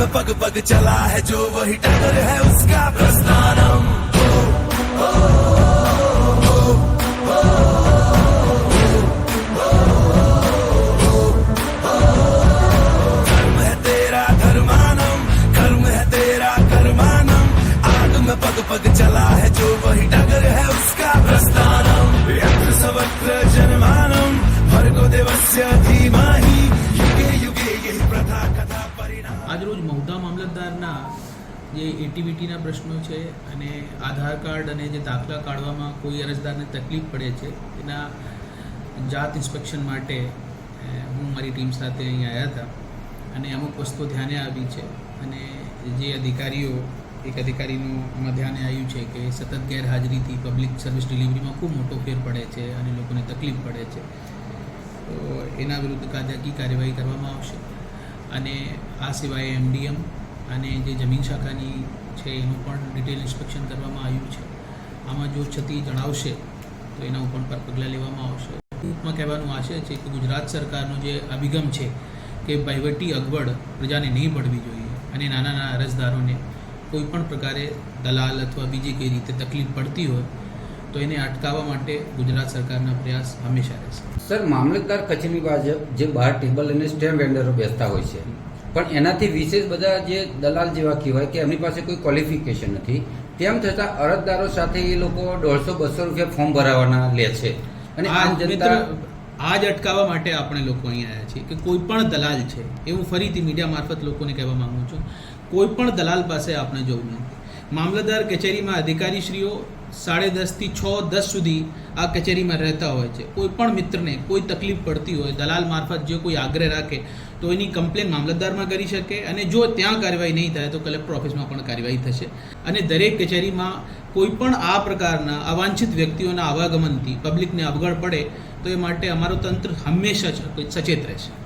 पग पग चला है जो वही टगर है उसका प्रस्थानम જે એટીવીટીના પ્રશ્નો છે અને આધાર કાર્ડ અને જે દાખલા કાઢવામાં કોઈ અરજદારને તકલીફ પડે છે, એના જાત ઇન્સ્પેક્શન માટે હું મારી ટીમ સાથે અહીં આવ્યા હતા. અને અમુક વસ્તુઓ ધ્યાને આવી છે અને જે અધિકારીઓ, એક અધિકારીનું એમાં ધ્યાને આવ્યું છે કે સતત ગેરહાજરીથી પબ્લિક સર્વિસ ડિલિવરીમાં ખૂબ મોટો ફેર પડે છે અને લોકોને તકલીફ પડે છે. તો એના વિરુદ્ધ કાયદાકીય કાર્યવાહી કરવામાં આવશે. અને આ સિવાય એમડીએમ અને જે જમીન શાખાની છે, એનું પણ ડિટેલ ઇન્સ્પેક્શન કરવામાં આવ્યું છે. આમાં જો ક્ષતિ જણાવશે, તો એના ઉપર પર પગલાં લેવામાં આવશે. ટૂંકમાં કહેવાનું આશય છે કે ગુજરાત સરકારનો જે અભિગમ છે કે વહીવટી અગવડ પ્રજાને નહીં પડવી જોઈએ અને નાના નાના અરજદારોને કોઈ પણ પ્રકારે દલાલ અથવા બીજી કઈ રીતે તકલીફ પડતી હોય, તો એને અટકાવવા માટે ગુજરાત સરકારના પ્રયાસ હંમેશા રહેશે. સર, મામલતદાર કચેરી બાજુ જે બહાર ટેબલ અને સ્ટેમ્પ વેન્ડરો બેસતા હોય છે પણ એનાથી વિશેષ બધા જે દલાલ જેવા કહેવાય કે એમની પાસે કોઈ ક્વોલિફિકેશન નથી. તેમ છતાં અરજદારો સાથે એ લોકો દોઢસો બસો રૂપિયા ફોર્મ ભરાવાના લે છે. અને આ આમ જનતા આ જ અટકાવવા માટે આપણે લોકો અહીં આવ્યા છીએ કે કોઈ પણ દલાલ છે એ હું ફરીથી મીડિયા મારફત લોકોને કહેવા માગું છું કોઈ પણ દલાલ પાસે આપણે જવું નથી. મામલતદાર કચેરીમાં અધિકારીશ્રીઓ સાડે દસથી છ, દસ સુધી આ કચેરીમાં રહેતા હોય છે. કોઈ પણ મિત્રને કોઈ તકલીફ પડતી હોય, દલાલ મારફત જો કોઈ આગ્રહ રાખે, તો એની કમ્પ્લેન મામલતદારમાં કરી શકે અને જો ત્યાં કાર્યવાહી નહીં થાય, તો કલેક્ટર ઓફિસમાં પણ કાર્યવાહી થશે. અને દરેક કચેરીમાં કોઈ પણ આ પ્રકારના અવાંછિત વ્યક્તિઓના આવાગમનથી પબ્લિકને અવગણ પડે, તો એ માટે અમારું તંત્ર હંમેશા સચેત રહેશે.